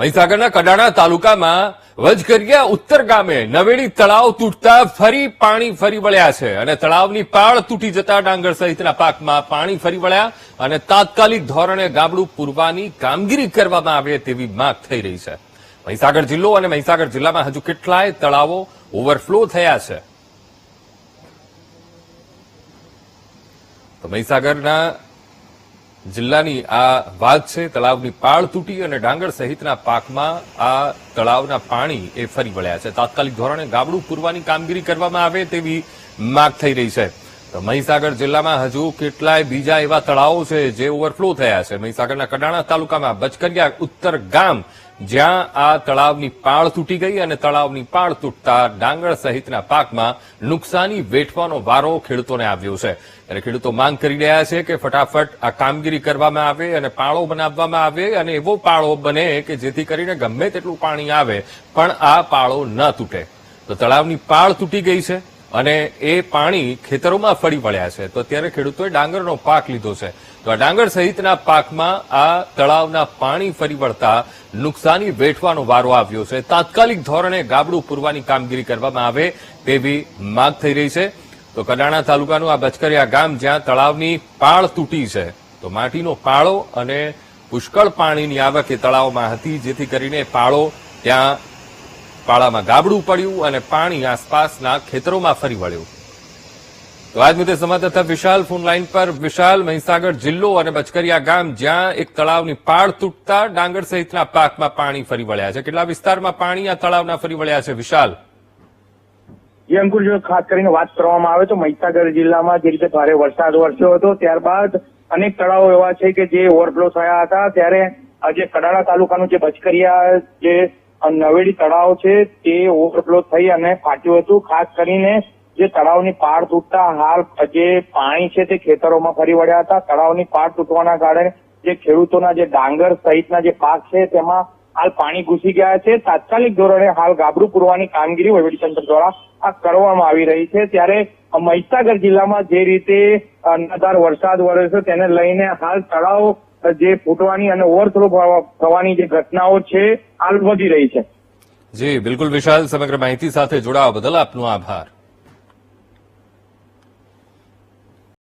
મહીસાગરના કડાણા તાલુકામાં વજકરિયા ઉત્તર ગામે નવેડી તળાવ તૂટતા ફરી પાણી ફરી વળ્યા છે અને તળાવની પાળ તૂટી જતા ડાંગર સહિતના પાકમાં પાણી ફરી વળ્યા અને તાત્કાલિક ધોરણે ગાબડું પૂરવાની કામગીરી કરવામાં આવે તેવી માંગ થઈ રહી છે. મહીસાગર જિલ્લો અને મહીસાગર જિલ્લામાં હજુ કેટલાય તળાવો ઓવરફ્લો થયા છે. તો મહીસાગરના જિલ્લાની આ વાત છે, તળાવની પાળ તૂટી અને ડાંગર સહિતના પાકમાં આ તળાવના પાણી એ ફરી વળ્યા છે. તાત્કાલિક ધોરણે ગાબડું પૂરવાની કામગીરી કરવામાં આવે તેવી માંગ થઈ રહી છે. તો મહીસાગર જિલ્લામાં હજુ કેટલાય બીજા એવા તળાવો છે જે ઓવરફ્લો થયા છે. મહીસાગરના કડાણા તાલુકામાં બચકરિયા ઉત્તર ગામ, જ્યાં આ તળાવની પાળ તૂટી ગઈ અને તળાવની પાળ તૂટતા ડાંગર સહિતના પાકમાં નુકસાની વેઠવાનો વારો ખેડૂતોને આવ્યો છે. ત્યારે ખેડૂતો માંગ કરી રહ્યા છે કે ફટાફટ આ કામગીરી કરવામાં આવે અને પાળો બનાવવામાં આવે અને એવો પાળો બને કે જેથી કરીને ગમે તેટલું પાણી આવે, પણ આ પાળો ન તૂટે. તો તળાવની પાળ તૂટી ગઈ છે. અને એ પાણી ખેતરોમાં ફરી વળ્યા છે. તો ત્યારે ખેડૂતોએ ડાંગરનો પાક લીધો છે. તો આ ડાંગર સહિતના પાકમાં આ તળાવના પાણી ફરી વળતા નુકસાની વેઠવાનો વારો આવ્યો છે. તાત્કાલિક ધોરણે ગાબડું પૂરવાની કામગીરી કરવામાં આવે તેવી માંગ થઈ રહી છે. તો કડાણા તાલુકાનું આ બચકરિયા ગામ જ્યાં તળાવની પાળ તૂટી છે. તો માટીનો પાળો અને પુષ્કળ પાણીની આવક એ તળાવમાં હતી, જેથી કરીને પાળો ત્યાં પાળામાં ગાબડું પડ્યું અને પાણી આસપાસના ખેતરોમાં ફરી વળ્યું. તો આજ મુદ્દે સંવાદદાતા વિશાલ ફોન લાઈન પર. વિશાલ, મહીસાગર જિલ્લો અને બચકરિયા ગામ, જ્યાં એક તળાવની પાળ તૂટતા ડાંગર સહિતના પાકમાં પાણી ફરી વળ્યા છે. કેટલા વિસ્તારમાં પાણી આ તળાવના ફરી વળ્યા છે? વિશાલ. જે, અંકુર, જો ખાસ કરીને વાત કરવામાં આવે તો મહીસાગર જિલ્લામાં જે રીતે ભારે વરસાદ વરસ્યો હતો, ત્યારબાદ અનેક તળાવો એવા છે કે જે ઓવરફ્લો થયા હતા. ત્યારે આજે કડાળા તાલુકાનું જે બચકરિયા જે નવેડી તળાવ છે તે ઓવરફ્લો થઈ અને ફાટ્યું હતું. ખાસ કરીને જે તળાવની પાર તૂટતા હાલ જે પાણી છે તે ખેતરોમાં ફરી વળ્યા હતા. તળાવની પાર તૂટવાના કારણે જે ખેડૂતોના જે ડાંગર સહિતના જે પાક છે તેમાં હાલ પાણી ઘૂસી ગયા છે. તાત્કાલિક ધોરણે હાલ ગાબડું પૂરવાની કામગીરી વહીવટીતંત્ર દ્વારા આ કરવામાં આવી રહી છે. ત્યારે મહીસાગર જિલ્લામાં જે રીતે અનરાધાર વરસાદ વરસ્યો તેને લઈને હાલ તળાવ જે ફૂટવાની અને ઓવરથ્રો થવાની જે ઘટનાઓ છે, હાલ વધી રહી છે. જી, બિલકુલ વિશાલ, સમગ્ર માહિતી સાથે જોડાવા બદલ આપનો આભાર.